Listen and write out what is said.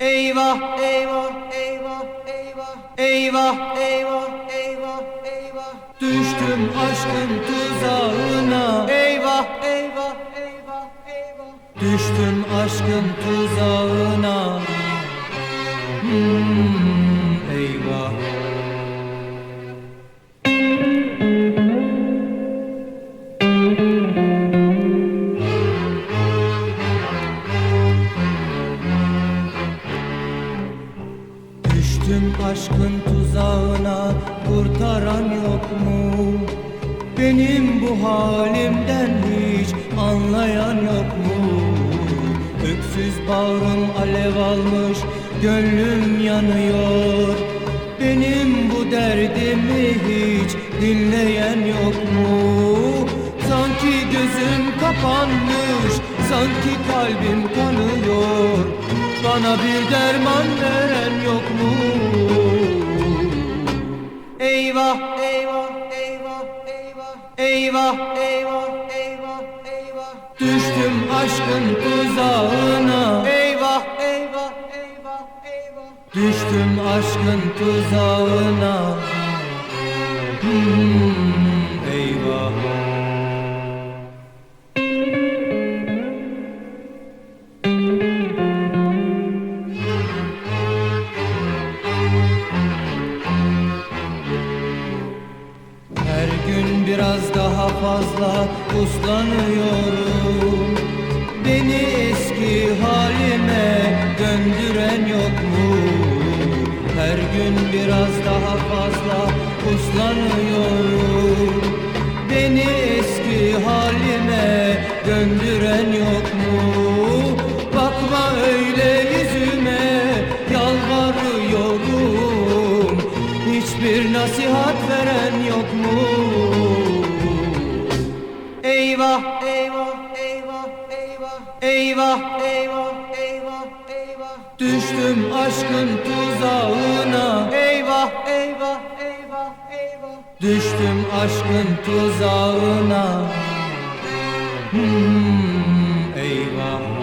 Eyvah, eyvah, eyvah, eyvah, eyvah, eyvah, eyvah, eyvah. Düştüm aşkın tuzağına. Eyvah, eyvah, eyvah, eyvah. Düştüm aşkın tuzağına. Hmm, eyvah. Düştüm aşkın tuzağına kurtaran yok mu? Benim bu halimden hiç anlayan yok mu? Öksüz bağrım alev almış, gönlüm yanıyor Benim bu derdimi hiç dinleyen yok mu? Sanki gözüm kapanmış, sanki kalbim kanıyor Bana bir derman veren eyvah Eyvah, eyvah, eyvah, Düştüm aşkın tuzağına. Eyvah, eyvah, eyvah, eyvah. Düştüm aşkın tuzağına. Hmm, eyvah gün biraz daha fazla uslanıyorum Beni eski halime döndüren yok mu? Her gün biraz daha fazla uslanıyorum Beni eski halime döndüren yok mu? Bakma öyle yüzüme yalvarıyorum Hiçbir nasihat veren yok mu? Eyvah, eyvah, eyvah, eyvah. Eyvah, eyvah, eyvah, eyvah. Düştüm aşkın tuzağına. Eyvah, eyvah, eyvah, eyvah. Düştüm aşkın tuzağına. Hmm, eyvah